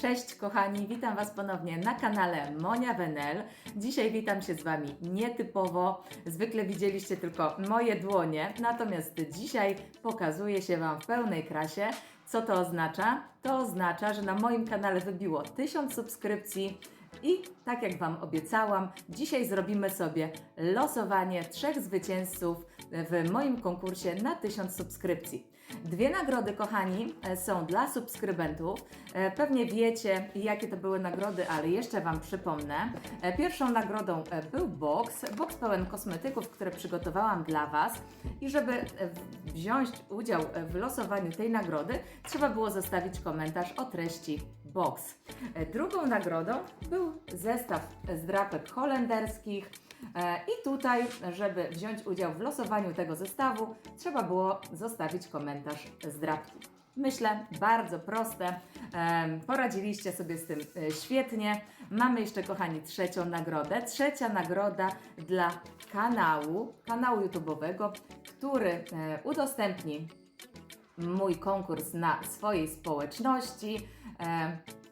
Cześć kochani, witam Was ponownie na kanale Monia Wenel. Dzisiaj witam się z Wami nietypowo. Zwykle widzieliście tylko moje dłonie, natomiast dzisiaj pokazuję się Wam w pełnej krasie. Co to oznacza? To oznacza, że na moim kanale wybiło 1000 subskrypcji. I tak jak Wam obiecałam, dzisiaj zrobimy sobie losowanie trzech zwycięzców w moim konkursie na 1000 subskrypcji. Dwie nagrody, kochani, e, są dla subskrybentów. E, Pewnie wiecie, jakie to były nagrody, ale jeszcze Wam przypomnę. E, Pierwszą nagrodą był box, box pełen kosmetyków, które przygotowałam dla Was. I żeby wziąć udział w losowaniu tej nagrody, trzeba było zostawić komentarz o treści box. Drugą nagrodą był zestaw z drapek holenderskich. I tutaj, żeby wziąć udział w losowaniu tego zestawu, trzeba było zostawić komentarz z drapki. Myślę, bardzo proste. Poradziliście sobie z tym e, świetnie. Mamy jeszcze, kochani, trzecią nagrodę. Trzecia nagroda dla kanału, kanału YouTube'owego, który e, udostępni mój konkurs na swojej społeczności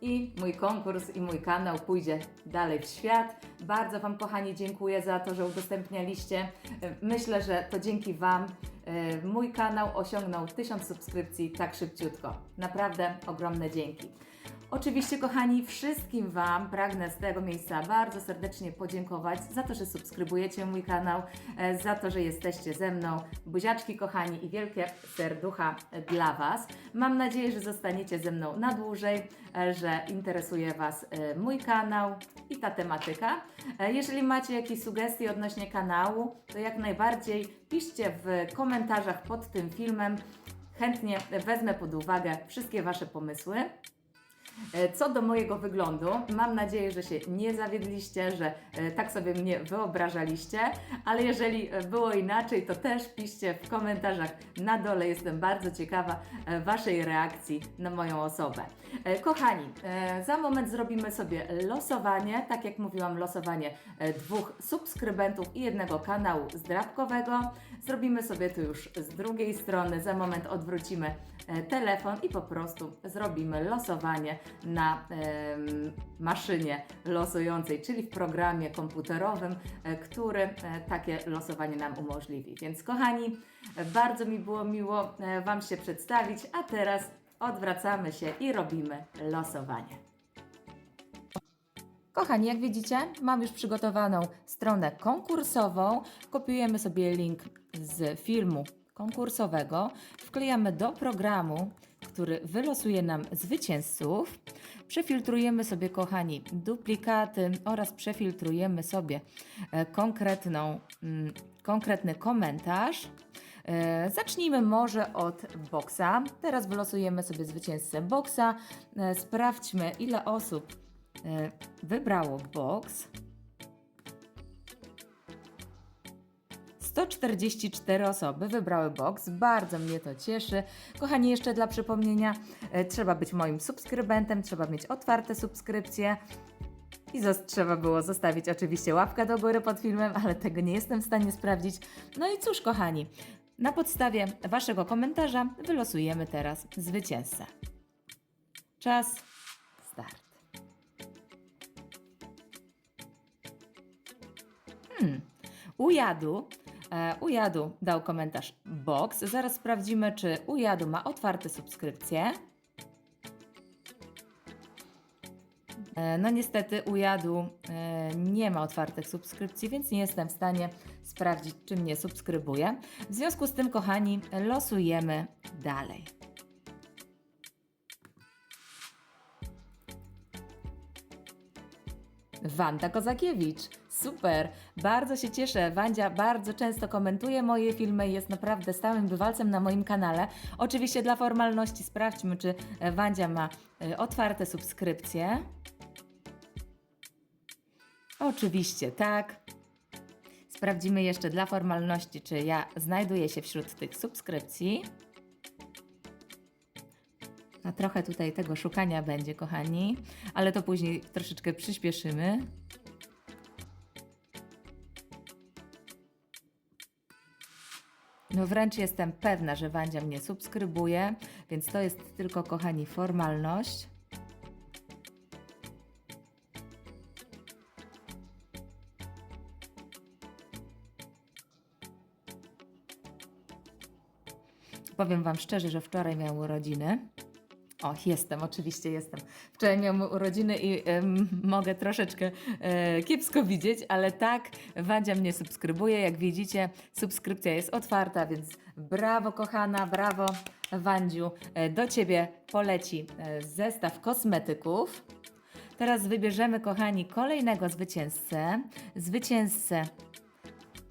i mój konkurs i mój kanał pójdzie dalej w świat. Bardzo Wam, kochani, dziękuję za to, że udostępnialiście. E, Myślę, że to dzięki Wam e, mój kanał osiągnął 1000 subskrypcji tak szybciutko. Naprawdę ogromne dzięki. Oczywiście, kochani, wszystkim Wam pragnę z tego miejsca bardzo serdecznie podziękować za to, że subskrybujecie mój kanał, e, za to, że jesteście ze mną. Buziaczki, kochani, i wielkie serducha dla Was. Mam nadzieję, że zostaniecie ze mną na dłużej, e, że interesuje Was e, mój kanał i ta tematyka. Jeżeli macie jakieś sugestie odnośnie kanału, to jak najbardziej piszcie w komentarzach pod tym filmem. Chętnie wezmę pod uwagę wszystkie Wasze pomysły. E, Co do mojego wyglądu, mam nadzieję, że się nie zawiedliście, że e, tak sobie mnie wyobrażaliście, ale jeżeli e, było inaczej, to też piszcie w komentarzach na dole. Jestem bardzo ciekawa Waszej reakcji na moją osobę. Kochani, za moment zrobimy sobie losowanie, tak jak mówiłam, losowanie dwóch subskrybentów i jednego kanału zdrabkowego. Zrobimy sobie to już z drugiej strony. Za moment odwrócimy telefon i po prostu zrobimy losowanie na maszynie losującej, czyli w programie komputerowym, e, który e, takie losowanie nam umożliwi. Więc kochani, e, bardzo mi było miło e, Wam się przedstawić, a teraz odwracamy się i robimy losowanie. Kochani, jak widzicie, mam już przygotowaną stronę konkursową. Kopiujemy sobie link z filmu konkursowego, wklejamy do programu, który wylosuje nam zwycięzców. Przefiltrujemy sobie, kochani, duplikaty oraz przefiltrujemy sobie e, konkretną, mm, konkretny komentarz. E, Zacznijmy może od boksa. Teraz wylosujemy sobie zwycięzcę boksa. E, Sprawdźmy, ile osób wybrało box. 144 osoby wybrały box, bardzo mnie to cieszy. Kochani, jeszcze dla przypomnienia, e, trzeba być moim subskrybentem, trzeba mieć otwarte subskrypcje. I trzeba było zostawić oczywiście łapkę do góry pod filmem, ale tego nie jestem w stanie sprawdzić. No i cóż, kochani, na podstawie Waszego komentarza wylosujemy teraz zwycięzcę. Czas, start. Hmm. Ujadu. E, Ujadu dał komentarz box. Zaraz sprawdzimy, czy Ujadu ma otwarte subskrypcje. E, No niestety u Jadu e, nie ma otwartych subskrypcji, więc nie jestem w stanie sprawdzić, czy mnie subskrybuje. W związku z tym, kochani, losujemy dalej. Wanda Kozakiewicz. Super, bardzo się cieszę. Wandzia bardzo często komentuje moje filmy i jest naprawdę stałym bywalcem na moim kanale. Oczywiście dla formalności sprawdźmy, czy e, Wandzia ma e, otwarte subskrypcje. Oczywiście tak. Sprawdzimy jeszcze dla formalności, czy ja znajduję się wśród tych subskrypcji. A trochę tutaj tego szukania będzie, kochani, ale to później troszeczkę przyspieszymy. No wręcz jestem pewna, że Wandzia mnie subskrybuje, więc to jest tylko, kochani, formalność. Powiem Wam szczerze, że wczoraj miałam urodziny o, jestem, oczywiście jestem. Wczoraj miałam urodziny i y, mogę troszeczkę y, kiepsko widzieć, ale tak, Wadzia mnie subskrybuje. Jak widzicie, subskrypcja jest otwarta, więc brawo kochana, brawo Wandziu. E, do Ciebie poleci e, zestaw kosmetyków. Teraz wybierzemy, kochani, kolejnego zwycięzcę. Zwycięzcę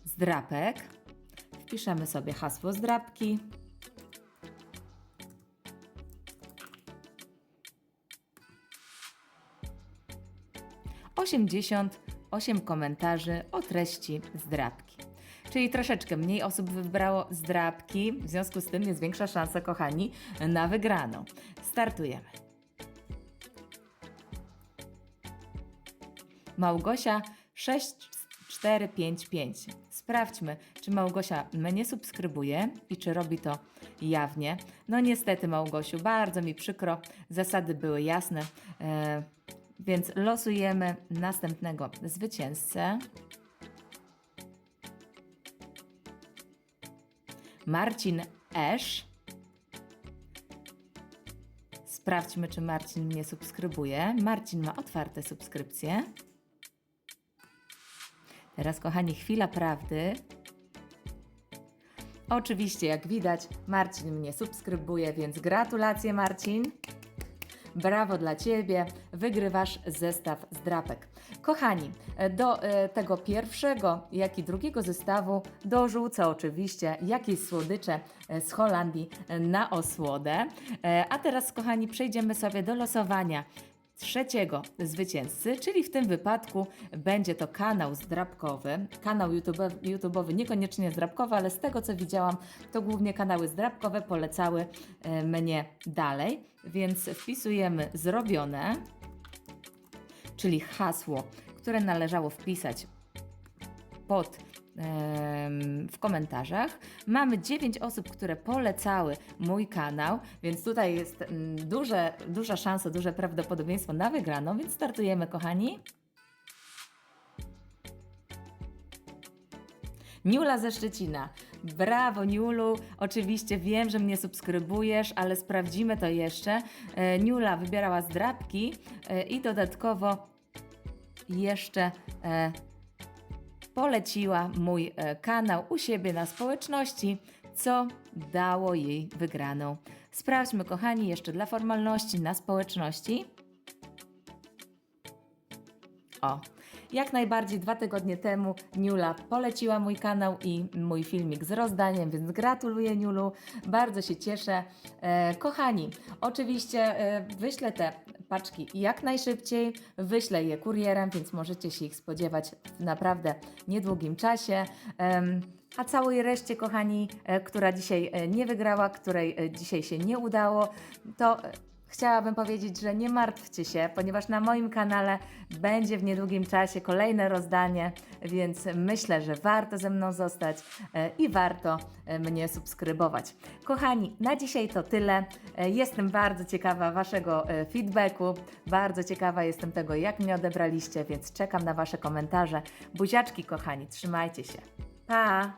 zdrapek. Wpiszemy sobie hasło zdrapki. 88 komentarzy o treści zdrabki. Czyli troszeczkę mniej osób wybrało zdrabki, w związku z tym jest większa szansa, kochani, na wygraną. Startujemy. Małgosia 6455. Sprawdźmy, czy Małgosia mnie subskrybuje i czy robi to jawnie. No niestety, Małgosiu, bardzo mi przykro, zasady były jasne. Eee, więc losujemy następnego zwycięzcę. Marcin Esz. Sprawdźmy, czy Marcin mnie subskrybuje. Marcin ma otwarte subskrypcje. Teraz, kochani, chwila prawdy. Oczywiście, jak widać, Marcin mnie subskrybuje, więc gratulacje, Marcin. Brawo dla Ciebie, wygrywasz zestaw z drapek. Kochani, do e, tego pierwszego, jak i drugiego zestawu dorzucę oczywiście jakieś słodycze e, z Holandii e, na osłodę. E, A teraz, kochani, przejdziemy sobie do losowania trzeciego zwycięzcy, czyli w tym wypadku będzie to kanał zdrabkowy. Kanał YouTube'owy, YouTube'owy niekoniecznie zdrabkowy, ale z tego co widziałam, to głównie kanały zdrabkowe polecały e, mnie dalej, więc wpisujemy zrobione, czyli hasło, które należało wpisać pod w komentarzach. Mamy 9 osób, które polecały mój kanał, więc tutaj jest mm, duże, duża szansa, duże prawdopodobieństwo na wygraną, więc startujemy, kochani. Niula ze Szczecina. Brawo, Niulu. Oczywiście wiem, że mnie subskrybujesz, ale sprawdzimy to jeszcze. E, Niula wybierała zdrabki e, i dodatkowo jeszcze e, poleciła mój e, kanał u siebie na społeczności, co dało jej wygraną. Sprawdźmy, kochani, jeszcze dla formalności na społeczności. O, jak najbardziej dwa tygodnie temu Niula poleciła mój kanał i mój filmik z rozdaniem, więc gratuluję Niulu, bardzo się cieszę. E, kochani, oczywiście e, wyślę te paczki jak najszybciej, wyślę je kurierem, więc możecie się ich spodziewać w naprawdę niedługim czasie. A całej reszcie, kochani, e, która dzisiaj e, nie wygrała, której e, dzisiaj się nie udało, to chciałabym powiedzieć, że nie martwcie się, ponieważ na moim kanale będzie w niedługim czasie kolejne rozdanie, więc myślę, że warto ze mną zostać e, i warto e, mnie subskrybować. Kochani, na dzisiaj to tyle. E, Jestem bardzo ciekawa Waszego feedbacku, bardzo ciekawa jestem tego, jak mnie odebraliście, więc czekam na Wasze komentarze. Buziaczki, kochani, trzymajcie się. Pa!